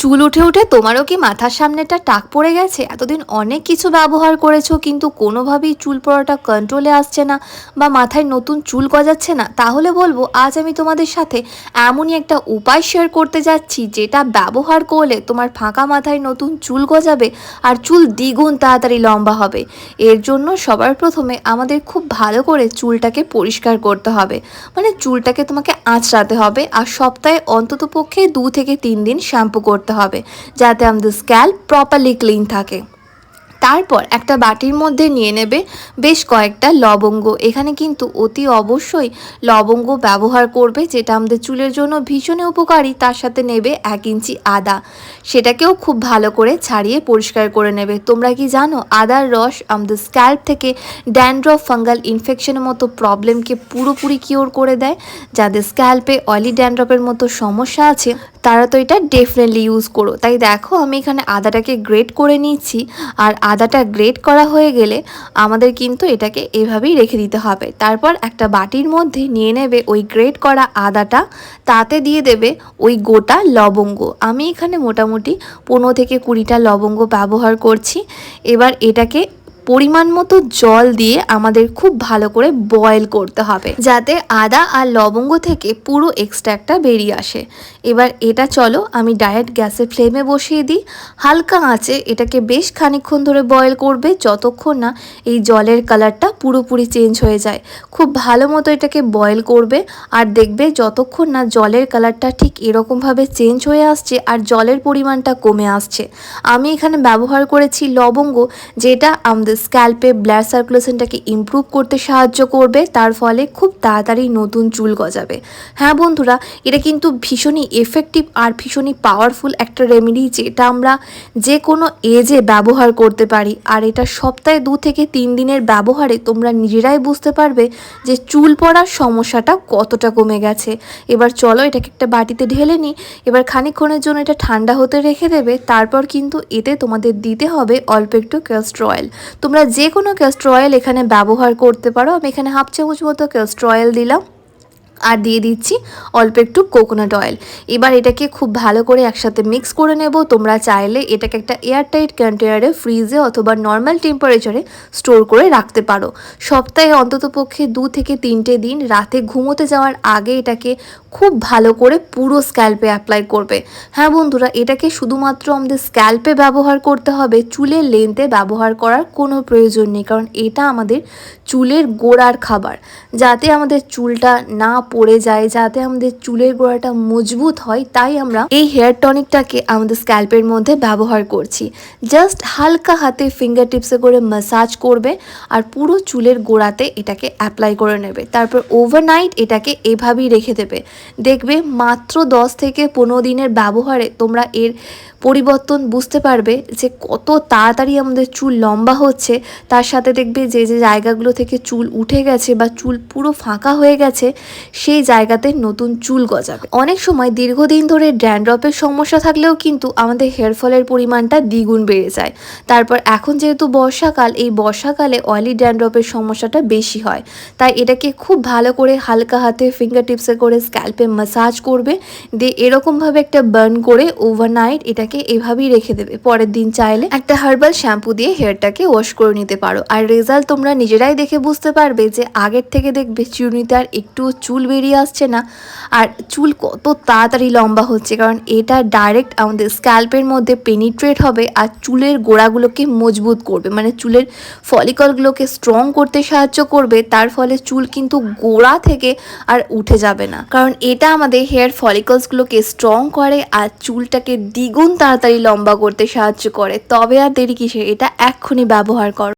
চুল উঠে উঠে তোমারও কি মাথার সামনেটা টাক পড়ে গেছে? এতদিন অনেক কিছু ব্যবহার করেছ, কিন্তু কোনোভাবেই চুল পড়াটা কন্ট্রোলে আসছে না বা মাথায় নতুন চুল গজাচ্ছে না। তাহলে বলব, আজ আমি তোমাদের সাথে এমনই একটা উপায় শেয়ার করতে যাচ্ছি, যেটা ব্যবহার করলে তোমার ফাঁকা মাথায় নতুন চুল গজাবে আর চুল দ্বিগুণ তাড়াতাড়ি লম্বা হবে। এর জন্য সবার প্রথমে আমাদের খুব ভালো করে চুলটাকে পরিষ্কার করতে হবে। মানে চুলটাকে তোমাকে আঁচড়াতে হবে আর সপ্তাহে অন্তত পক্ষে দু থেকে তিন দিন শ্যাম্পু করতে হবে যাতে আমাদের স্ক্যাল্প প্রপারলি ক্লিন থাকে। তারপর একটা বাটির মধ্যে নিয়ে নেবে বেশ কয়েকটা লবঙ্গ। এখানে কিন্তু অতি অবশ্যই লবঙ্গ ব্যবহার করবে, যেটা আমাদের চুলের জন্য ভীষণই উপকারী। তার সাথে নেবে এক ইঞ্চি আদা। সেটাকেও খুব ভালো করে ছাড়িয়ে পরিষ্কার করে নেবে। তোমরা কি জানো, আদার রস আমাদের স্ক্যাল্প থেকে ড্যান্ড্রফ ফাঙ্গাল ইনফেকশনের মতো প্রবলেমকে পুরোপুরি কিওর করে দেয়। যাদের স্ক্যাল্পে অয়েলি ড্যান্ড্রফের মতো সমস্যা আছে, তারা তো এটা ডেফিনেটলি ইউজ করো। তাই দেখো, আমি এখানে আদাটাকে গ্রেট করে নিচ্ছি। আর আদাটা গ্রেট করা হয়ে গেলে আমাদের কিন্তু এটাকে এভাবেই রেখে দিতে হবে। তারপর একটা বাটির মধ্যে নিয়ে নেবে ওই গ্রেট করা আদাটা, তাতে দিয়ে দেবে ওই গোটা লবঙ্গ। আমি এখানে মোটামুটি পনেরো থেকে কুড়িটা লবঙ্গ ব্যবহার করছি। এবার এটাকে পরিমাণ মতো জল দিয়ে আমাদের খুব ভালো করে বয়েল করতে হবে। যাতে আদা আর লবঙ্গ থেকে পুরো এক্সট্র্যাক্টটা বেরিয়ে আসে। এবার এটা চলো আমি ডাইরেক্ট গ্যাসের ফ্লেমে বসিয়ে দিই। হালকা আঁচে এটাকে বেশ খানিকক্ষণ ধরে বয়েল করবে, যতক্ষণ না এই জলের কালারটা পুরোপুরি চেঞ্জ হয়ে যায়। খুব ভালো মতো এটাকে বয়েল করবে আর দেখবে যতক্ষণ না জলের কালারটা ঠিক এরকমভাবে চেঞ্জ হয়ে আসছে আর জলের পরিমাণটা কমে আসছে। আমি এখানে ব্যবহার করেছি লবঙ্গ, যেটা আমাদের স্ক্যাল্পে ব্লাড সার্কুলেশনটাকে ইমপ্রুভ করতে সাহায্য করবে, তার ফলে খুব তাড়াতাড়ি নতুন চুল গজাবে। হ্যাঁ বন্ধুরা, এটা কিন্তু ভীষণই এফেক্টিভ আর ভীষণই পাওয়ারফুল একটা রেমেডি যেটা আমরা যে কোনো এজে ব্যবহার করতে পারি। আর এটা সপ্তাহে দু থেকে তিন দিনের ব্যবহারে তোমরা নিজেরাই বুঝতে পারবে যে চুল পড়ার সমস্যাটা কতটা কমে গেছে। এবার চলো এটাকে একটা বাটিতে ঢেলে নিই। এবার খানিকক্ষণের জন্য এটা ঠান্ডা হতে রেখে দেবে। তারপর কিন্তু এতে তোমাদের দিতে হবে অল্প একটু ক্যাস্টর অয়েল। তোমরা যে কোনো ক্যাস্ট্রয়েল এখানে ব্যবহার করতে পারো। আমি এখানে হাফ চামচ মতো ক্যাস্ট্রয়েল দিলাম। আর দিয়ে দিচ্ছি অল্প একটু কোকোনাট অয়েল এবার এটাকে খুব ভালো করে একসাথে মিক্স করে নেব। তোমরা চাইলে এটাকে একটা এয়ারটাইট কন্টেনারে ফ্রিজে অথবা নর্মাল টেম্পারেচারে স্টোর করে রাখতে পারো। সপ্তাহে অন্তত পক্ষে দু থেকে তিনটে দিন রাতে ঘুমোতে যাওয়ার আগে এটাকে খুব ভালো করে পুরো স্ক্যাল্পে অ্যাপ্লাই করবে। হ্যাঁ বন্ধুরা, এটাকে শুধুমাত্র আমাদের স্ক্যাল্পে ব্যবহার করতে হবে, চুলের লেন্থে ব্যবহার করার কোনো প্রয়োজন নেই, কারণ এটা আমাদের চুলের গোড়ার খাবার। যাতে আমাদের চুলটা না পড়ে যায় যাতে আমাদের চুলের গোড়াটা মজবুত হয়, তাই আমরা এই হেয়ার টনিকটাকে আমাদের স্ক্যাল্পের মধ্যে ব্যবহার করছি। জাস্ট হালকা হাতে ফিঙ্গার টিপসে করে মাসাজ করবে আর পুরো চুলের গোড়াতে এটাকে অ্যাপ্লাই করে নেবে। তারপর ওভারনাইট এটাকে এভাবেই রেখে দেবে। দেখবে মাত্র দশ থেকে পনেরো দিনের ব্যবহারে তোমরা এর পরিবর্তন বুঝতে পারবে যে কত তাড়াতাড়ি আমাদের চুল লম্বা হচ্ছে, তার সাথে দেখবে যে যে জায়গাগুলো থেকে চুল উঠে গেছে বা চুল পুরো ফাঁকা হয়ে গেছে, সেই জায়গাতে নতুন চুল গজাবে। অনেক সময় দীর্ঘদিন ধরে ড্যান্ড্রপের সমস্যা থাকলেও কিন্তু আমাদের হেয়ার ফলের পরিমাণটা দ্বিগুণ বেড়ে যায়। তারপর এখন যেহেতু বর্ষাকাল, এই বর্ষাকালে অয়েলি ড্যান্ড্রপের সমস্যাটা বেশি হয়। তাই এটাকে খুব ভালো করে হালকা হাতে ফিঙ্গার টিপসে করে স্ক্যাল্পে মাসাজ করবে, দিয়ে এরকমভাবে একটা বার্ন করে ওভারনাইট এটাকে এভাবেই রেখে দেবে। পরের দিন চাইলে একটা হার্বাল শ্যাম্পু দিয়ে হেয়ারটাকে ওয়াশ করে নিতে পারো। আর রেজাল্ট তোমরা নিজেরাই দেখে বুঝতে পারবে যে আগের থেকে দেখবে চুনিতে আর একটু চুল বেরিয়ে আসছে না। আর চুল কত তাড়াতাড়ি লম্বা হচ্ছে, কারণ এটা ডাইরেক্ট আমাদের স্ক্যাল্পের মধ্যে পেনিট্রেট হবে আর চুলের গোড়াগুলোকে মজবুত করবে। মানে চুলের ফলিকলগুলোকে স্ট্রং করতে সাহায্য করবে, তার ফলে চুল কিন্তু গোড়া থেকে আর উঠে যাবে না। কারণ এটা আমাদের হেয়ার ফলিকলসগুলোকে স্ট্রং করে আর চুলটাকে দ্বিগুণ তাড়াতাড়ি লম্বা করতে সাহায্য করে তবে আর দেরি কিসে এটা এক্ষুনি ব্যবহার করো।